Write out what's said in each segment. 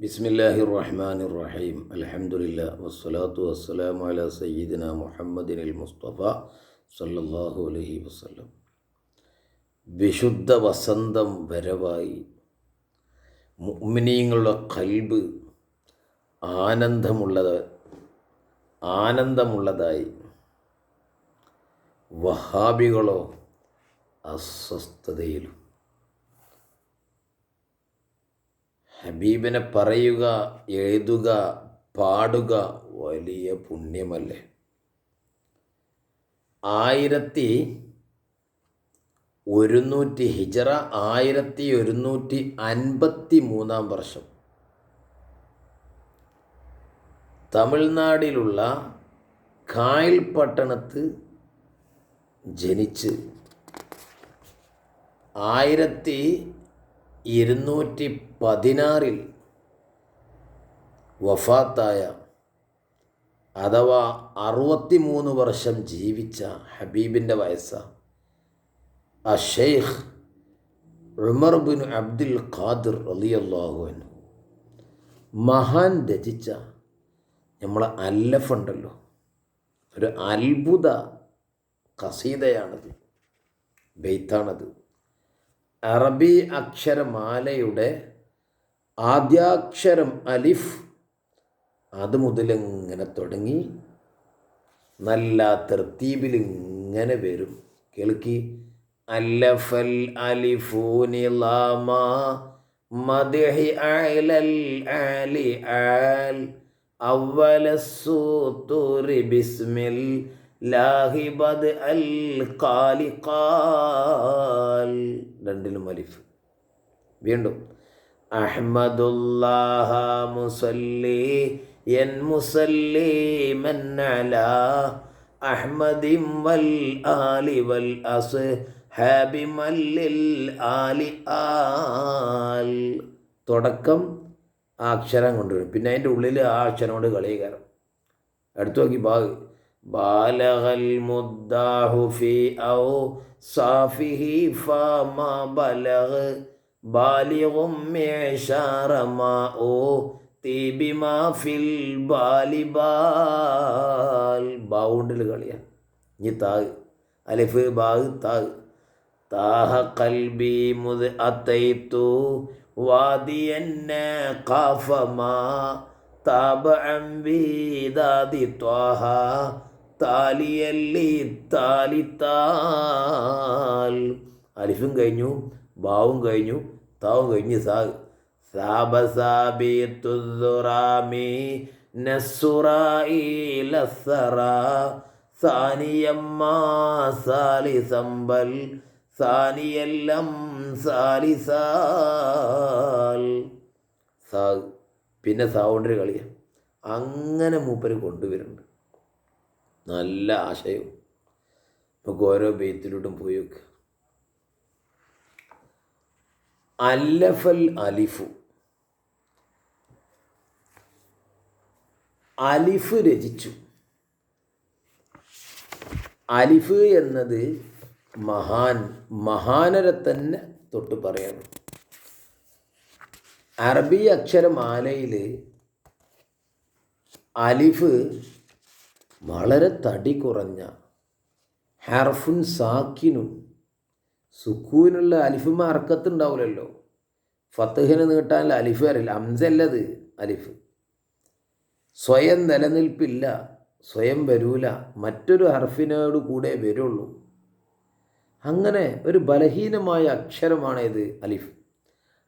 ബിസ്മില്ലാഹി റഹ്മാൻ റഹീം അലഹമുല്ല വസ്സലാത്തു വസ്സലാം അല സയ്യിദിന മുഹമ്മദിനിൽ മുസ്തഫ സല്ലല്ലാഹു അലഹി വസ്ലം വിശുദ്ധ വസന്തം വരവായി മുഅ്മിനീങ്ങളുടെ കൽബ് ആനന്ദമുള്ളത് ആനന്ദമുള്ളതായി വഹാബികളോ അസ്വസ്ഥതയിലും ഹബീബിനെ പറയുക എഴുതുക പാടുക വലിയ പുണ്യമല്ലേ? ആയിരത്തി ഒരുന്നൂറ്റി ഹിജറ ആയിരത്തി ഒരുന്നൂറ്റി അൻപത്തി മൂന്നാം വർഷം. തമിഴ്നാടിലുള്ള കായൽ പട്ടണത്ത് ജനിച്ച് ആയിരത്തി ഇരുന്നൂറ്റി പതിനാറിൽ വഫാത്തായ അഥവാ അറുപത്തി മൂന്ന് വർഷം ജീവിച്ച ഹബീബിന്റെ വയസ്സ ആ ഷെയ്ഖ് ഉമർ ബിൻ അബ്ദുൽ ഖാദിർ അലിയല്ലാഹു മഹാൻ രചിച്ച നമ്മളെ അല്ലഫുണ്ടല്ലോ. ഒരു അത്ഭുത കസീതയാണത് ബെയ്ത്താണത്. അറബി അക്ഷരമാലയുടെ ആദ്യാക്ഷരം അലിഫ് അത് മുതലിങ്ങനെ തുടങ്ങി. നല്ല തർത്തീബിൽ ഇങ്ങനെ വരും. കേൾക്കി. അല്ലഫൽ അലിഫൂനിലാമ ലാമാൽ അലൽ സൂത്തുരി ബിസ്മിൽ ലാഹിബദ് അൽ കാലി രണ്ടിലും അലിഫ്. വീണ്ടും. അഹ്മദുല്ലാഹ മുസല്ലി എൻ മുസല്ലി മന്നല അഹ്മദിം വൽ ആലി വൽ അസ് ഹാബി മല്ലിൽ ആലി ആൽ. തുടക്കം ആ അക്ഷരം കൊണ്ടുവരും. പിന്നെ അതിന്റെ ഉള്ളിൽ ആ അക്ഷരം കൊണ്ട് കളിയുകയാണ് എടുത്തു നോക്കി ബാഗ്. بالغ المداح في أوصافه فما بلغ بالغ معشار ما أوتي بما في البال بال ബാവുണ്ടിൽ കളിയാണ് ഇനി താഗ് അലിഫ് ബാഗ് താഗ് താഹ കൽബി മുത് അത്തൈത്തു വാദിയന്ന കാഫമാ താബഅം വീദാദി ത്വാഹ താലിയല്ലി താലിത്താൽ. അലിഫും കഴിഞ്ഞു ബാവും കഴിഞ്ഞു താവും കഴിഞ്ഞു സാ പിന്നെ സാവുണ്ടൊരു കളിയാണ് അങ്ങനെ മൂപ്പര് കൊണ്ടുവരുന്നുണ്ട്. നല്ല ആശയവും നമുക്ക് ഓരോ ബെയ്ത്തിലോട്ടും പോയി വെക്കുക അല്ലഫൽ അലിഫു. അലിഫ് രചിച്ചു. അലിഫ് എന്നത് മഹാൻ മഹാനരെ തന്നെ തൊട്ട് പറയണം. അറബി അക്ഷരമാലയിൽ അലിഫ് വളരെ തടി കുറഞ്ഞ ഹർഫുൻ സാക്കിനും സുക്കൂനുള്ള അലിഫുമ അർക്കത്തുണ്ടാവില്ലല്ലോ. ഫത്തഹിന് നീട്ടാൻ അലിഫ് അറിയില്ല. അംസല്ലത് അലിഫ്. സ്വയം നിലനിൽപ്പില്ല സ്വയം വരൂല. മറ്റൊരു ഹർഫിനോട് കൂടെ വരുള്ളൂ. അങ്ങനെ ഒരു ബലഹീനമായ അക്ഷരമാണ് ഇത് അലിഫ്.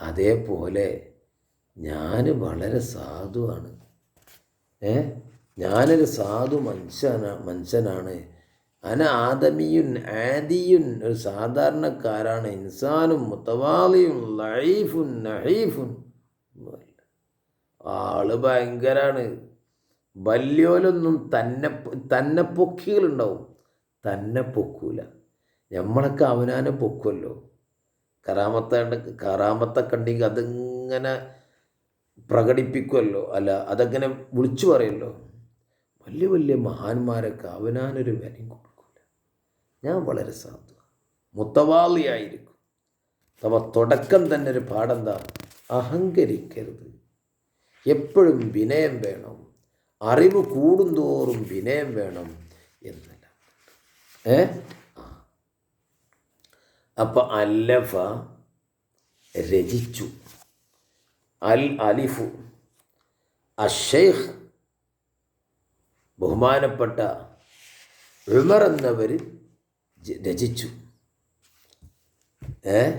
അതേപോലെ ഞാൻ വളരെ സാധുവാണ്. ഏ? ഞാനൊരു സാധു മനുഷ്യനാ മനുഷ്യനാണ്. അന ആദമിയുൻ ആദിയുൻ ഒരു സാധാരണക്കാരാണ്. ഇൻസാനും മുത്തവാളിയും ലൈഫുൻ നഹീഫുൻ. ആൾ ഭയങ്കരാണ്. വല്യോലൊന്നും തന്നെ തന്നെ പൊക്കികളുണ്ടാവും. തന്നെ പൊക്കൂല. നമ്മളൊക്കെ അവനാനെ പൊക്കുമല്ലോ കറാമത്ത കറാമത്തൊക്കെ ഉണ്ടെങ്കിൽ അതിങ്ങനെ പ്രകടിപ്പിക്കുമല്ലോ അല്ല അതങ്ങനെ വിളിച്ചു പറയുമല്ലോ വലിയ വലിയ മഹാന്മാരൊക്കെ അവനാനൊരു വിലയും കൊടുക്കില്ല ഞാൻ വളരെ സാധു. മുത്തവാളിയായിരിക്കും. അവ തുടക്കം തന്നെ ഒരു പാടെന്താ? അഹങ്കരിക്കരുത്. എപ്പോഴും വിനയം വേണം. അറിവ് കൂടുന്തോറും വിനയം വേണം എന്നല്ല. ഏ? അപ്പം അല്ലഫ രചിച്ചു. അൽ അലിഫു. അഷേഖ് ബഹുമാനപ്പെട്ട ഉമർ എന്നവർ രചിച്ചു. ഏ?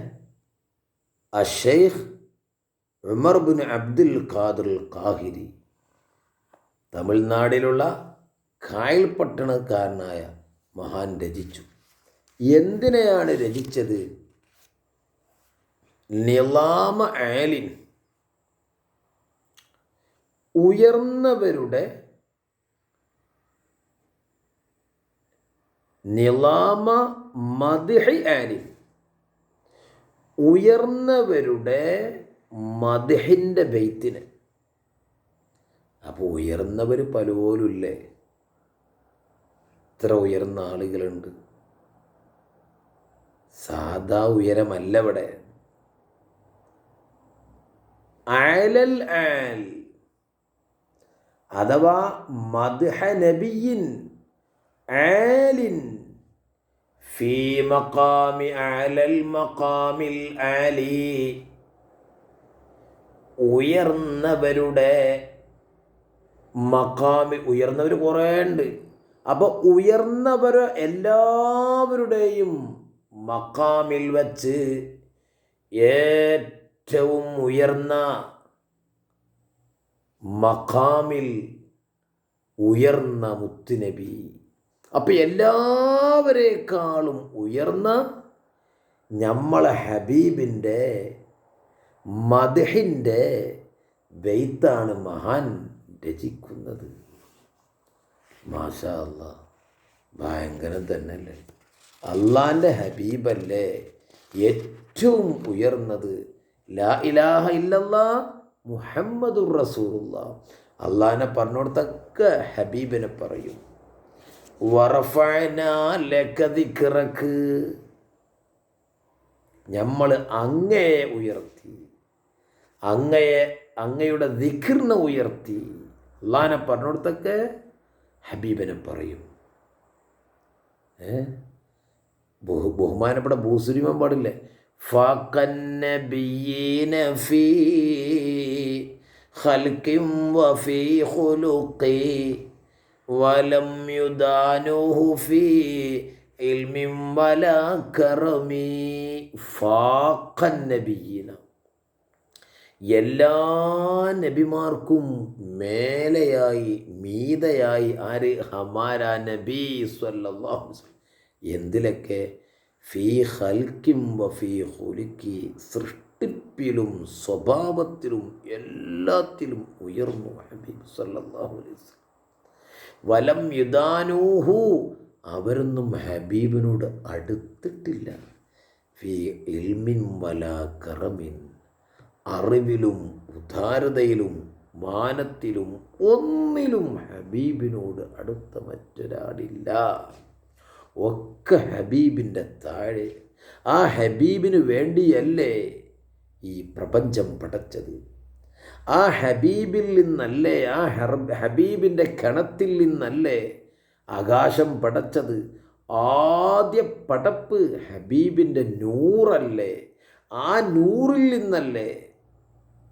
അഷെയ്ഖ് ഉമർ ബിൻ അബ്ദുൽ ഖാദുൽ കാഹിരി തമിഴ്നാടിലുള്ള കായൽ പട്ടണക്കാരനായ മഹാൻ രചിച്ചു. എന്തിനെയാണ് രചിച്ചത്? നിലാമ ആലിൻ ഉയർന്നവരുടെ നിലാമ മദിഹി ആലി ഉയർന്നവരുടെ മദിഹിന്റെ ബെയ്ത്തിന്. അപ്പോൾ ഉയർന്നവർ പലപോലുമില്ലേ ഇത്ര ഉയർന്ന ആളുകളുണ്ട്. സാധാ ഉയരമല്ല ഇവിടെ. ആലൽ ആൽ. അഥവാ മദ്ഹ നബിയിൻ ആലിൻ. ഫീ മഖാമി ആലൽ മഖാമിൽ ആലി. ഉയർന്നവരുടെ മക്കാമി ഉയർന്നവർ കുറേ ഉണ്ട്. അപ്പോൾ ഉയർന്നവർ എല്ലാവരുടെയും മക്കാമിൽ വച്ച് ഏറ്റവും ഉയർന്ന മക്കാമിൽ ഉയർന്ന മുത്തുനബി. അപ്പം എല്ലാവരേക്കാളും ഉയർന്ന നമ്മളെ ഹബീബിന്റെ മദഹിന്റെ ബെയ്ത്താണ് മഹാൻ രചിക്കുന്നത്. മാഷാ ഭയങ്കരം തന്നെയല്ലേ? അള്ളാന്റെ ഹബീബല്ലേ ഏറ്റവും ഉയർന്നത്. ലാ ഇലാഹ ഇല്ലല്ലാ മുഹമ്മദുർ റസൂലുള്ള. അള്ളാഹിനെ പറഞ്ഞോടത്തൊക്കെ ഹബീബിനെ പറയും. വറഫിറക്ക് നമ്മൾ അങ്ങയെ ഉയർത്തി. അങ്ങയെ അങ്ങയുടെ ദിഖിറിനെ ഉയർത്തി. അള്ളഹാനെ പറഞ്ഞിടത്തൊക്കെ ഹബീബനെ പറയും. ഏ? ബഹു ബഹുമാനപ്പെട്ട ഭൂസുരിമൻ പാടില്ലേ? ഫീ ഖൽഖിം വഫീ ഖുലുഖി. വലം യുദാനുഹു ഫീ ഇൽമിൻ വലാ കറമി ഫാഖൻ നബിയീന എല്ലാ നബിമാർക്കും മേലെയായി മീതയായി ആര്? ഹമാര നബി സ്വല്ലല്ലാഹു എന്തിലൊക്കെ? ഫീ ഹൽക്കിം വഫീ ഹുലുക്കി സൃഷ്ടിപ്പിലും സ്വഭാവത്തിലും എല്ലാത്തിലും ഉയർന്നു. ഹബീബ് സല്ലല്ലാഹു അലൈഹി വസല്ലം. വലം യുദാനൂഹു. അവരൊന്നും ഹബീബിനോട് അടുത്തിട്ടില്ല. ഫീ ഇൽമിൻ വല കറമിൻ. അറിവിലും ഉദാരതയിലും മാനത്തിലും ഒന്നിലും ഹബീബിനോട് അടുത്ത മറ്റൊരാളില്ല. ഒക്കെ ഹബീബിന്റെ താഴെ. ആ ഹബീബിന് വേണ്ടിയല്ലേ ഈ പ്രപഞ്ചം പടച്ചത്? ആ ഹബീബിൽ നിന്നല്ലേ ആ ഹബീബിന്റെ കണത്തിൽ നിന്നല്ലേ ആകാശം പടച്ചത്? ആദ്യ പടപ്പ് ഹബീബിന്റെ നൂറല്ലേ? ആ നൂറിൽ നിന്നല്ലേ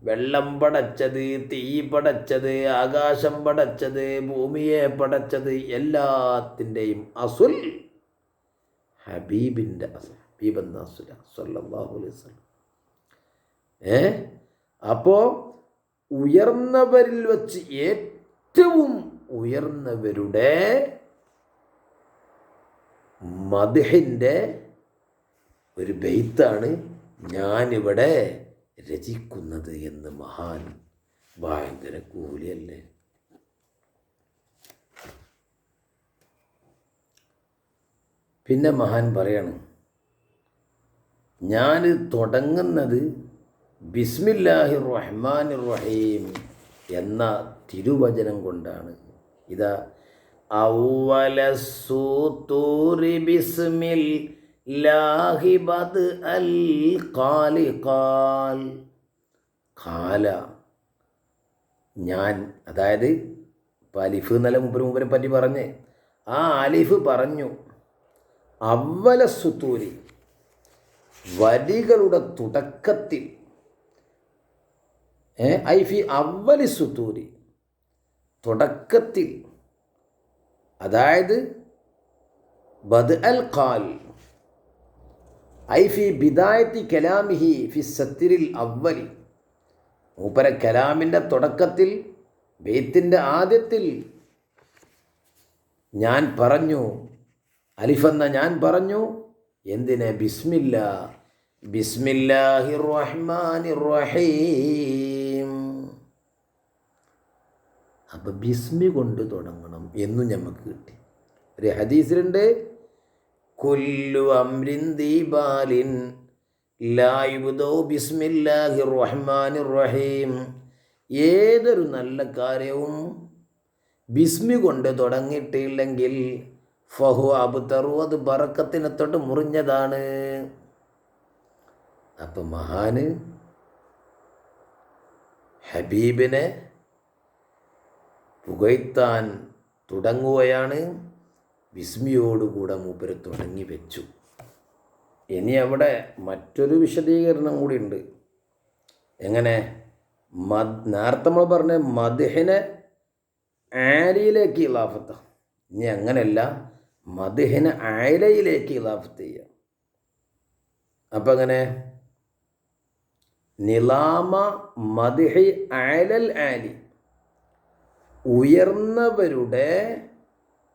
വെള്ളം പടച്ചത് തീ പടച്ചത് ആകാശം പടച്ചത് ഭൂമിയെ പടച്ചത് എല്ലാത്തിന്റെയും അസുൽ ഹബീബിന്റെ അസുൽ ഹബീബ് എന്ന അസുല അലൈഹി ഏ? അപ്പോൾ ഉയർന്നവരിൽ വച്ച് ഏറ്റവും ഉയർന്നവരുടെ മദഹിന്റെ ഒരു ബെയ്ത്താണ് ഞാനിവിടെ രചിക്കുന്നത് എന്ന് മഹാൻ ഭയങ്കര കൂലിയല്ലേ? പിന്നെ മഹാൻ പറയണം ഞാൻ തുടങ്ങുന്നത് ബിസ്മില്ലാഹി റഹ്മാൻ റഹീം എന്ന തിരുവചനം കൊണ്ടാണ്. ഇതാ ഔവല സൂത്തൂറി ബിസ്മിൽ ലാഹിബദ് അൽ കാലി കാൽ കാല ഞാൻ അതായത് ഇപ്പം അലിഫ് എന്നല്ല മുമ്പിന് മുമ്പിനെ പറ്റി പറഞ്ഞ്. ആ അലിഫ് പറഞ്ഞു അവല സുത്തൂരി വരികളുടെ തുടക്കത്തിൽ ഐ ഫി അവലി സുത്തൂരി തുടക്കത്തിൽ. അതായത് ബദ് അൽ ഖാൽ. ഐ ഫി ബിദായത്തി കലാമിഹി ഫി സത്തിരിൽ അവലി മൂപ്പര കലാമിന്റെ തുടക്കത്തിൽ ബെയ്ത്തിന്റെ ആദ്യത്തിൽ ഞാൻ പറഞ്ഞു അലിഫെന്ന ഞാൻ പറഞ്ഞു എന്തിനെ? ബിസ്മില്ല. ബിസ്മില്ലാഹിർ റഹ്മാനിർ റഹീം. അപ്പം ബിസ്മി കൊണ്ട് തുടങ്ങണം എന്നും നമുക്ക് കിട്ടി. ഒരു ഹദീസിലുണ്ട് കുല്ലു അമ്രിൻ ദീപാലിൻ ലായുദോ ബിസ്മില്ലാഹിർ റഹ്മാനിർ റഹീം. ഏതൊരു നല്ല കാര്യവും ബിസ്മി കൊണ്ട് തുടങ്ങിയിട്ടില്ലെങ്കിൽ ഫഹു അബുത്തറു അത് ബറക്കത്തിനെ തൊട്ട് മുറിഞ്ഞതാണ്. അപ്പം മഹാന് ഹബീബിനെ പുകഴ്ത്താൻ തുടങ്ങുകയാണ്. വിസ്മിയോടുകൂടെ മൂപ്പര് തുടങ്ങി വെച്ചു. ഇനി അവിടെ മറ്റൊരു വിശദീകരണം കൂടി ഉണ്ട്. എങ്ങനെ? മദ് നേരത്തെ നമ്മൾ പറഞ്ഞ മദ്ഹിനെ ആരിയിലേക്ക് ഇലാഫത്ത? ഇനി അങ്ങനെയല്ല മദ്ഹിനെ ആരയിലേക്ക് ഇലാഫത്ത് ചെയ്യാം. അപ്പം അങ്ങനെ നിലാമ മദ്ഹി ആലൽ ആലി. ഉയർന്നവരുടെ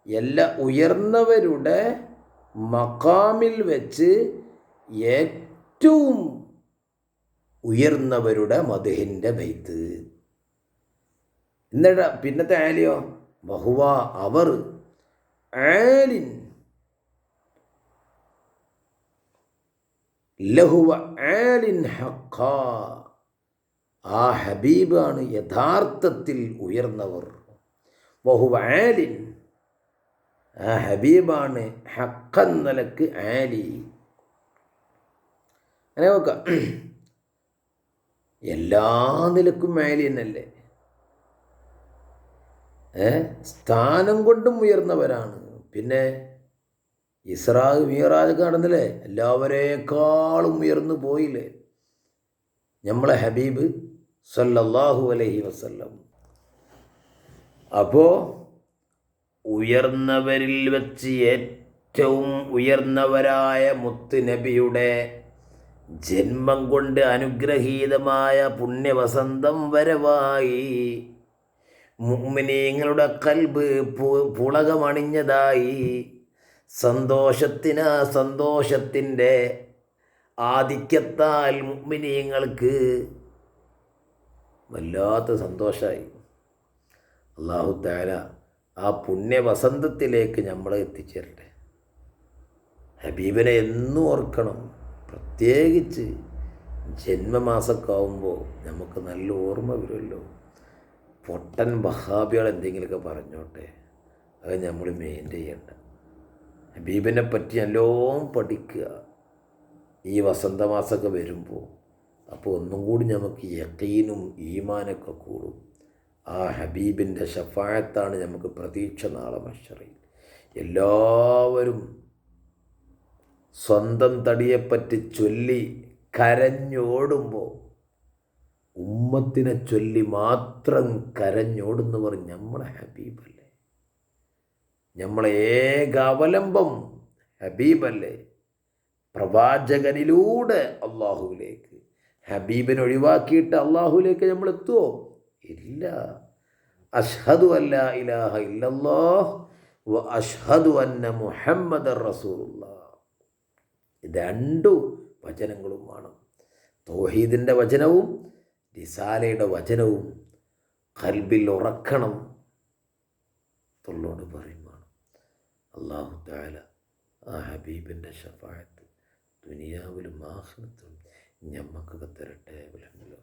എല്ലാ ഉയർന്നവരുടെ മക്കാമിൽ വെച്ച് ഏറ്റവും ഉയർന്നവരുടെ മധുഹിന്റെ ബൈത്ത്. എന്നിട്ട് പിന്നത്തെ ആലിയോ ബഹുവ അവർ ആലിൻ ലഹുവ ആലിൻ ഹക്ക ആ ഹബീബാണ് യഥാർത്ഥത്തിൽ ഉയർന്നവർ. ബഹുവ ആലിൻ. ആ ഹബീബാണ് ഹക്കൻ നിലയ്ക്ക് ആലി. അങ്ങനെ നോക്ക. എല്ലാ നിലക്കും ആലി എന്നല്ലേ സ്ഥാനം കൊണ്ടും ഉയർന്നവരാണ്. പിന്നെ ഇസ്രാഗ് മീറാജ് നടന്നില്ലേ? എല്ലാവരേക്കാളും ഉയർന്നു പോയില്ലേ? നമ്മളെ ഹബീബ് സല്ലല്ലാഹു അലൈഹി വസല്ലം. അപ്പോൾ ഉയർന്നവരിൽ വെച്ച് ഏറ്റവും ഉയർന്നവരായ മുത്ത് നബിയുടെ ജന്മം കൊണ്ട് അനുഗ്രഹീതമായ പുണ്യവസന്തം വരവായി. മുഅ്മിനീങ്ങളുടെ കൽബ് പുളകമണിഞ്ഞതായി. സന്തോഷത്തിന് സന്തോഷത്തിന്റെ ആധിക്യത്താൽ മുഅ്മിനീങ്ങൾക്ക് വല്ലാത്ത സന്തോഷമായി അള്ളാഹു താല ആ പുണ്യവസന്തത്തിലേക്ക് നമ്മളെ എത്തിച്ചേരട്ടെ. ഹബീബിനെ എന്നും ഓർക്കണം. പ്രത്യേകിച്ച് ജന്മമാസമൊക്കെ ആവുമ്പോൾ നമുക്ക് നല്ല ഓർമ്മ വരുമല്ലോ. പൊട്ടൻ ബഹാബികൾ എന്തെങ്കിലുമൊക്കെ പറഞ്ഞോട്ടെ. അത് നമ്മൾ മെയിന്റെയിൻ ചെയ്യണ്ട. ഹബീബിനെ പറ്റി നല്ലോണം പഠിക്കുക. ഈ വസന്തമാസമൊക്കെ വരുമ്പോൾ അപ്പോൾ ഒന്നും കൂടി നമുക്ക് യക്കീനും ഈമാനൊക്കെ കൂടും. ആ ഹബീബിന്റെ ഷഫായത്താണ് നമുക്ക് പ്രതീക്ഷ നാളെ മഷറയിൽ എല്ലാവരും സ്വന്തം തടിയെപ്പറ്റി ചൊല്ലി കരഞ്ഞോടുമ്പോൾ ഉമ്മത്തിനെ ചൊല്ലി മാത്രം കരഞ്ഞോടുന്നവർ നമ്മളെ ഹബീബല്ലേ. നമ്മളെ ഏക അവലംബം ഹബീബല്ലേ. പ്രവാചകനിലൂടെ അള്ളാഹുവിലേക്ക് ഹബീബിനെ ഒഴിവാക്കിയിട്ട് അള്ളാഹുലേക്ക് നമ്മൾ എത്തുമോ ഇല്ല. അഷ്ഹദു അല്ല ഇലാഹ ഇല്ലല്ലാഹ് വ അഷ്ഹദു അന്ന മുഹമ്മദ് റസൂലുള്ള. രണ്ടു വചനങ്ങളുമാണ് തോഹീദിന്റെ വചനവും റിസാലയുടെ വചനവും കൽബിൽ ഉറക്കണം തൊള്ളോട് പറയുമാണ് അള്ളാഹു താല ആ ഹബീബിന്റെ ഷഫായത്ത് ദുനിയാവിലും ആഹ്ലത്തും ഞമ്മക്കൊക്കെ തരട്ടെ. വിലങ്ങലോ